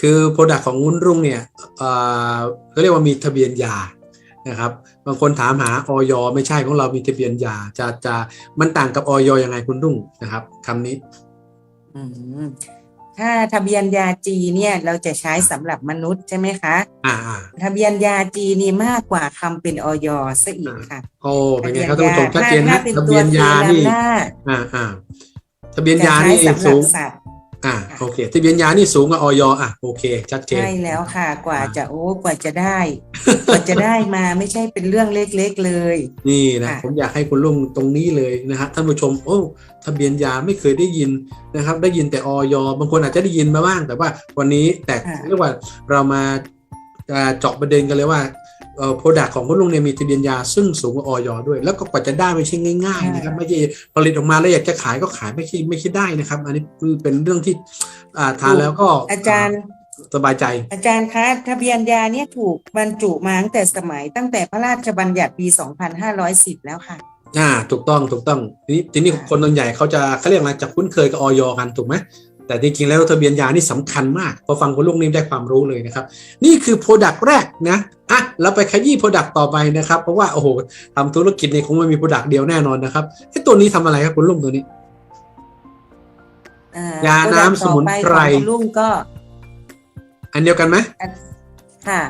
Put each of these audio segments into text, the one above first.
คือโปรดักของคุณรุ่งเนี่ยเอ่อเขาเรียกว่ามีทะเบียนยานะครับบางคนถามหาออยไม่ใช่ของเรามีทะเบียนยาจะจะมันต่างกับออยยังไงคุณรุ่งนะครับคำนี้อืมถ้าทะเบียนยาจีเนี่ยเราจะใช้สำหรับมนุษย์ใช่ไหมคะอ่าอ่าทะเบียนยาจีนี่มากกว่าคำเป็นออยซะอีกค่ะโอ้เป็นไงครับท่านผู้ชมชัดเจนถ้านะเป็นทะตัเบีวยนคืยาอนำนี่หน้าอ่าอ่าทะเบียนจะยาใช้นี่สำหรัสูบงสัตว์ อ่าโอเคทะเบียนยานี่สูงกว่าออยอะโอเค ชัดเจนใช่แล้วค่ะ กว่าจะโอ้กว่าจะได้ กว่าจะได้มาไม่ใช่เป็นเรื่องเล็กๆเลย นี่นะค่ะผมอยากให้คุณลุงตรงนี้เลยนะฮะท่านผู้ชมโอ้ทะเบียนยาไม่เคยได้ยินนะครับ ได้ยินแต่ออยบางคนอาจจะได้ยินมาบ้าง แต่ว่าวันนี้แต่เรียกว่าเรามาเอ่อเจาะประเด็นกันเลยว่าเอ่อ โปรดักของคุณลุงเนี่ยมีทะเบียนยาซึ่งสูงกว่าออยด้วย แล้วก็กว่าจะได้ไม่ใช่ง่ายๆนะครับไม่ใช่ผลิตออกมาแล้วอยากจะขายก็ขายไม่ใช่ไม่ใช่ได้นะครับ อันนี้เป็นเรื่องที่อ่าทานแล้วก็อาจารย์สบายใจ อาจารย์คะทะเบียนยาเนี่ยถูกบรรจุมาตั้งแต่สมัยตั้งแต่พระราชบัญญัติปี 2510 แล้วค่ะอ่าถูกต้องถูกต้องทีนี้ทีนี้คนส่วนใหญ่เขาจะเขาเรียกอะไรจะคุ้นเคยกับออยกันถูกไหม แต่จริงๆแล้วทะเบียนยานี่สำคัญมาก พอฟังคุณลุงนี่ได้ความรู้เลยนะครับ นี่คือโปรดักต์แรกนะอะเราไปขยี้โปรดักต์ต่อไปนะครับ เพราะว่าโอ้โหทำธุรกิจนี่คงไม่มีโปรดักต์เดียวแน่นอนนะครับไอ้ตัวนี้ทำอะไรครับคุณลุงตัวนี้เอ่อยาน้ำสมุนไพรต่อปของคุณลุงก็ อันเดียวกันไหมค่ะ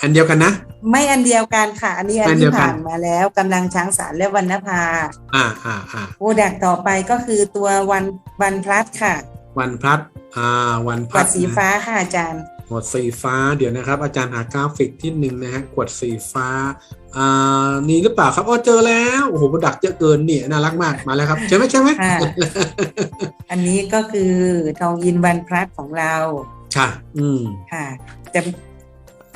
อันเดียวกันนะ ไม่อันเดียวกันค่ะ อันนี้อันอันเดีที่ยวกันผ่านมาแล้วกำลังช้างสารและวรรณภา อ่าอ่าอ่าโปรดักต่อไปก็คือตัววันวันพลัสค่ะ วันพลัดอ่าวันพกลัวัดดสีฟ้าค่ะอาจารย์ ขวดสีฟ้าเดี๋ยวนะครับ อาจารย์หากราฟิกที่หนึ่งนะฮะขวดสีฟ้าอ่านี่หรือเปล่าครับอ๋อเจอแล้วโอ้โหโปรดักต์เยอะเกินนี่น่ารักมากมาแล้วครับใช่ไหมใช่ไหมค่ะ อันนี้ก็คือทองอินวันพลัสของเราค่ะอืม ค่ะจะ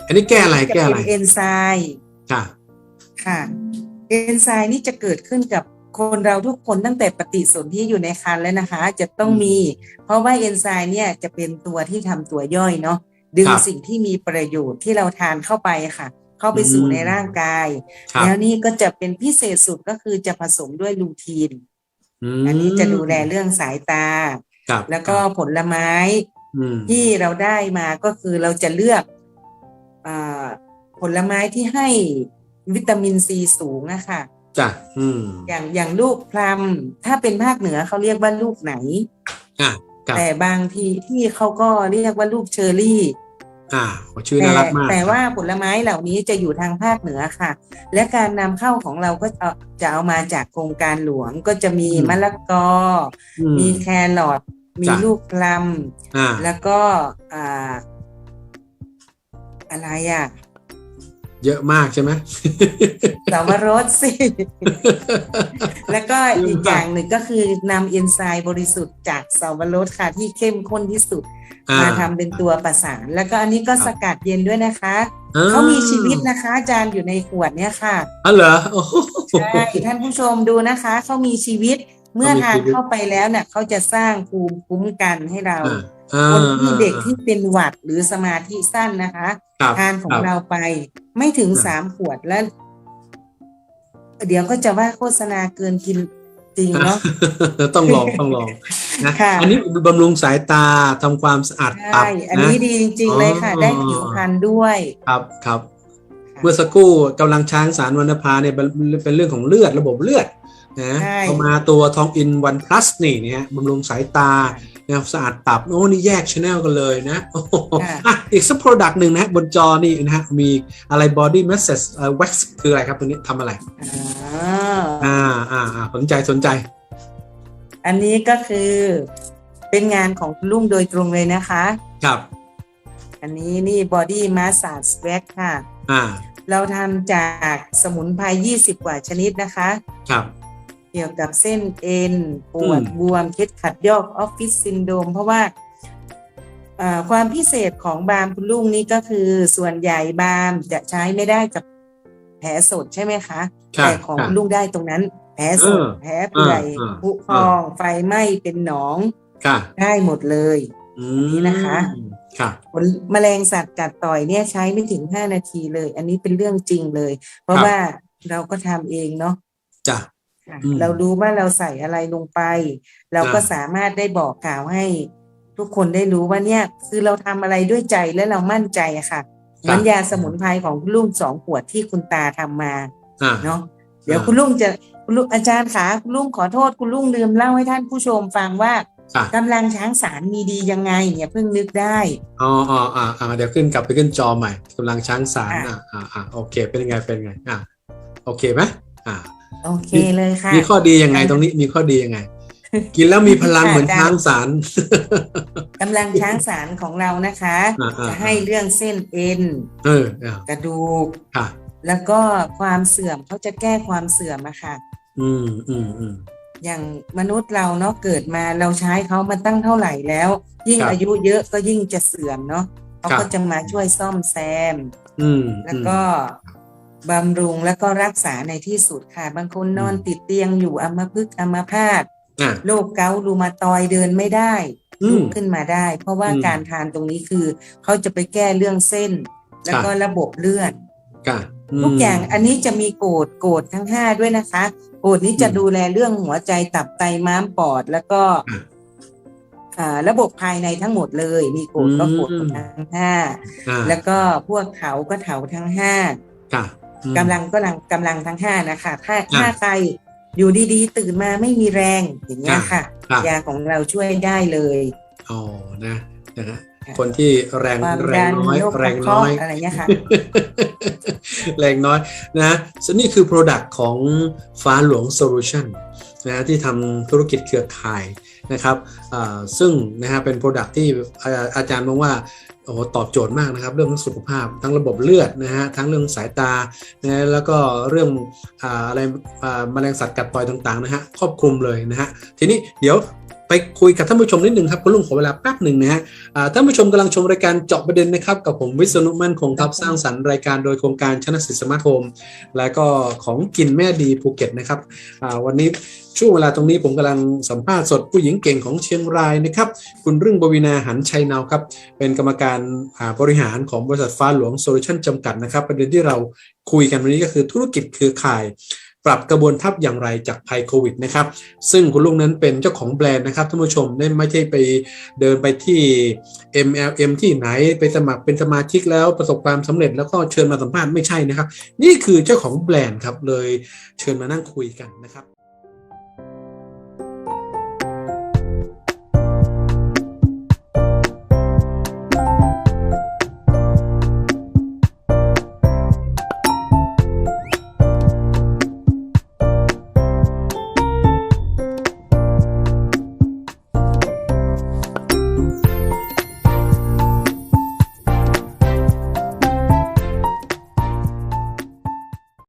อันนี้แก้อะไรจะแก้เป็อะไรนเอนไซม์ค่ะ ค่ะ เอนไซม์นี่จะเกิดขึ้นกับ คนเราทุกคนตั้งแต่ปฏิสนธิอยู่ในครรภ์แล้วนะคะ จะต้องมี เพราะว่าเอนไซม์เนี่ยจะเป็นตัวที่ทำตัวย่อยเนาะดึงครับสิ่งที่มีประโยชน์ที่เราทานเข้าไปค่ะ เข้าไปสู่อืมในร่างกายครับแล้วนี่ก็จะเป็นพิเศษสุดก็คือจะผสมด้วยลูทีนมอันนี้จะดูแลเรื่องสายตาครับแล้วก็ผลไม้อืมที่เราได้มาก็คือเราจะเลือกอาผลไม้ที่ให้วิตามินซีสูงอะค่ะ จ้ะอืม อย่างอย่างลูกพลัมถ้าเป็นภาคเหนือเขาเรียกว่าลูกไหนอะครับ แต่บางทีที่เขาก็เรียกว่าลูกเชอร์รี่ อ่าชื่อแต่น่ารักมากแต่ว่าผลไม้เหล่านี้จะอยู่ทางภาคเหนือค่ะ และการนำเข้าของเราก็เอาจะเอามาจากโครงการหลวงก็จะมีมะละกอ อืม มีแครอทมีจ้ะ ลูกพลัมอ่าแล้วก็อ่าอะไรอะ เยอะมากใช่ไหมสาวรสสิ แล้วก็อีกอย่างหนึ่งก็คือนำเอนไซม์บริสุทธิ์จากสาวรสค่ะที่เข้มข้นที่สุดอ่ามาทำเป็นตัวประสาน แล้วก็อันนี้ก็ครับสกัดเย็นด้วยนะคะอ่เขามีชีวิตนะคะอาจารย์อยู่ในขวดเนี่ยค่ะอ๋อเหรอโอ้โหใช่ท่านผู้ชมดูนะคะ เขามีชีวิตเมื่อเขามีทานชีวิตเข้าไปแล้วเนี่ยเขาจะสร้างภูมิคุ้มกันให้เราอ่าอ่าคนที่เด็กอ่าที่เป็นหวัดหรือสมาธิสั้นนะคะครับทานของครับเราไป ไม่ถึงครับสามขวดแล้ว เดี๋ยวก็จะว่าโฆษณาเกินกินจริงเนาะต้องลองต้องลองนะค่ะอันนี้บำรุงสายตาทำความสะอาดตับใช่อันนะนี้ดีจริง ๆ เลยค่ะอ๋อได้ผิวพรรณด้วย ครับครับค่ะเมื่อสักครู่กำลังช้างสารวรรณภาเนี่ยเป็นเป็นเรื่องของเลือดระบบเลือดนะใช่พอมาตัวทองอินวันพลัสนี่เนี่ยบำรุงสายตา นะครับสะอาดตับโอ้นี่แยกชแนลกันเลยนะโอ้โหค่ะอะอีกสักโปรดักต์หนึ่งนะบนจอนี่นะฮะมีอะไร body massage เอ่อ wax คืออะไรครับตัวนี้ทำอะไรอ่าอ่าอ่าอ่าสนใจสนใจ อันนี้ก็คือเป็นงานของคุณลุงโดยตรงเลยนะคะ ครับ อันนี้นี่ body massage wax ค่ะ อ่า เราทำจากสมุนไพร20 กว่าชนิดนะคะ ครับ เกี่ยวกับเส้นเอ็นปวดอืมบวมเคล็ดขัดยอกออฟฟิศซินโดมเพราะว่าเอ่อความพิเศษของบาล์มคุณลุงนี่ก็คือส่วนใหญ่บาล์มจะใช้ไม่ได้กับแผลสดใช่ไหมคะครับแต่ของครับคุณลุงได้ตรงนั้น แผลสดเออแผลเปื่อยเออเออผุพองไฟไหม้เป็นหนองค่ะได้หมดเลยอืนี่นะคะครับผลแมลงสัตว์กัดต่อยเนี่ยใช้ไม่ถึง5นาทีเลย อันนี้เป็นเรื่องจริงเลย เพราะครับว่าเราก็ทำเองเนาะจ้ะค่ะอืม เรารู้ว่าเราใส่อะไรลงไป เราก็อ่าสามารถได้บอกกล่าวให้ ทุกคนได้รู้ว่าเนี่ย คือเราทำอะไรด้วยใจและเรามั่นใจอะค่ะเหมือนยาสมุนไพรของคุณลุงสองขวดที่คุณตาทำมาอ่าเนาะเดี๋ยวอ่าคุณลุงจะคุณลุงอาจารย์ขาคุณลุงขอโทษคุณลุงลืมเล่าให้ท่านผู้ชมฟังว่าอะกำลังช้างสารมีดียังไงเนี่ยเพิ่งนึกได้อ๋ออ๋ออ่าอ่าเดี๋ยวขึ้นกลับไปขึ้นจอใหม่กำลังช้างสารอะอ่าอ่าอ่าโอเคเป็นยังไงเป็นยังไงอ่าโอเคไหมอ่า โอเคเลยค่ะ มีข้อดียังไงตรงนี้มีข้อดียังไง กินแล้วมีพลังค่ะเหมือนได้ช้างสารกำลังช้างสารของเรานะคะอ่าอ่าจะให้เรื่องเส้นเอ็นเอออ่ากระดูกค่ะแล้วก็ความเสื่อมเขาจะแก้ความเสื่อมอะค่ะ อืมอืมอืมอย่างมนุษย์เราเนาะเกิดมาเราใช้เขามาตั้งเท่าไหร่แล้ว ยิ่งครับอายุเยอะก็ยิ่งจะเสื่อมเนาะเขาครับก็จะมาช่วยซ่อมแซมอืมแล้วก็ บำรุงแล้วก็รักษาในที่สุดค่ะ บางคนนอนติดเตียงอยู่อัมพฤกษ์อัมพาตอ่าโรคเกาต์รูมาตอยด์เดินไม่ได้อืมลุกขึ้นมาได้ เพราะว่าอืมการทานตรงนี้คือเขาจะไปแก้เรื่องเส้น แล้วก็ระบบเลือดค่ะมทุกอย่างอันนี้จะมีโกดโกดทั้งห้าด้วยนะคะ โกดนี้จะอืมดูแลเรื่องหัวใจตับไตม้ามปอดแล้วก็อะอ่าระบบภายในทั้งหมดเลย มีโกดก็โกดอืมทั้งห้าอ่าแล้วก็พวกเถาก็เถาทั้งห้าค่ะอืม กำลังก็ลังกำลังทั้งห้านะคะถ้าอะถ้าใครอยู่ดีๆ ตื่นมาไม่มีแรงอย่างเงี้ยอะค่ะค่ะ ยาของเราช่วยได้เลยอ๋อนะนะฮะค่ะคนที่แรงความแรดังนน้อยโรคแรกระงเพาะน้อยอะไรเงี้ยค่ะแรงน้อยนะส่วนนี้คือ Product ของฟ้าหลวง Solution นะที่ทำธุรกิจเครือข่ายนะครับอ่าซึ่งนะฮะเป็น Product ที่อาอาจารย์มองว่า โอ้โหตอบโจทย์มากนะครับ เรื่องสุขภาพ ทั้งระบบเลือดนะฮะทั้งเรื่องสายตานะแล้วก็เรื่องอะไรแมลงสัตว์กัดต่อยต่างๆนะฮะครอบคลุมเลยนะฮะทีนี้เดี๋ยว ไปคุยกับท่านผู้ชมนิดหนึ่งครับคุณลุงขอเวลาแป๊บหนึ่งนะฮะท่านผู้ชมกำลังชมรายการเจาะประเด็นนะครับ กับผมวิษณุมั่นคงทัพสร้างสรรค์รายการโดยโครงการชนะสิทธิสมาร์ทโฮมและก็ของกินแม่ดีภูเก็ตนะครับวันนี้ช่วงเวลาตรงนี้ผมกำลังสัมภาษณ์สดผู้หญิงเก่งของเชียงรายนะครับ คุณรุ่งบวินาหันชัยนาวครับ เป็นกรรมการบริหารของบริษัทฟ้าหลวงโซลูชันจำกัดนะครับ ประเด็นที่เราคุยกันวันนี้ก็คือธุรกิจเครือข่าย ปรับกระบวนทัพอย่างไรจากภัยโควิดนะครับซึ่งคุณลุงนั้นเป็นเจ้าของแบรนด์นะครับท่านผู้ชมได้ไม่ใช่ไปเดินไปที่ MLM ที่ไหนไปสมัครเป็นสมาชิกแล้วประสบความสำเร็จแล้วก็เชิญมาสัมภาษณ์ไม่ใช่นะครับ นี่คือเจ้าของแบรนด์ครับเลยเชิญมานั่งคุยกันนะครับ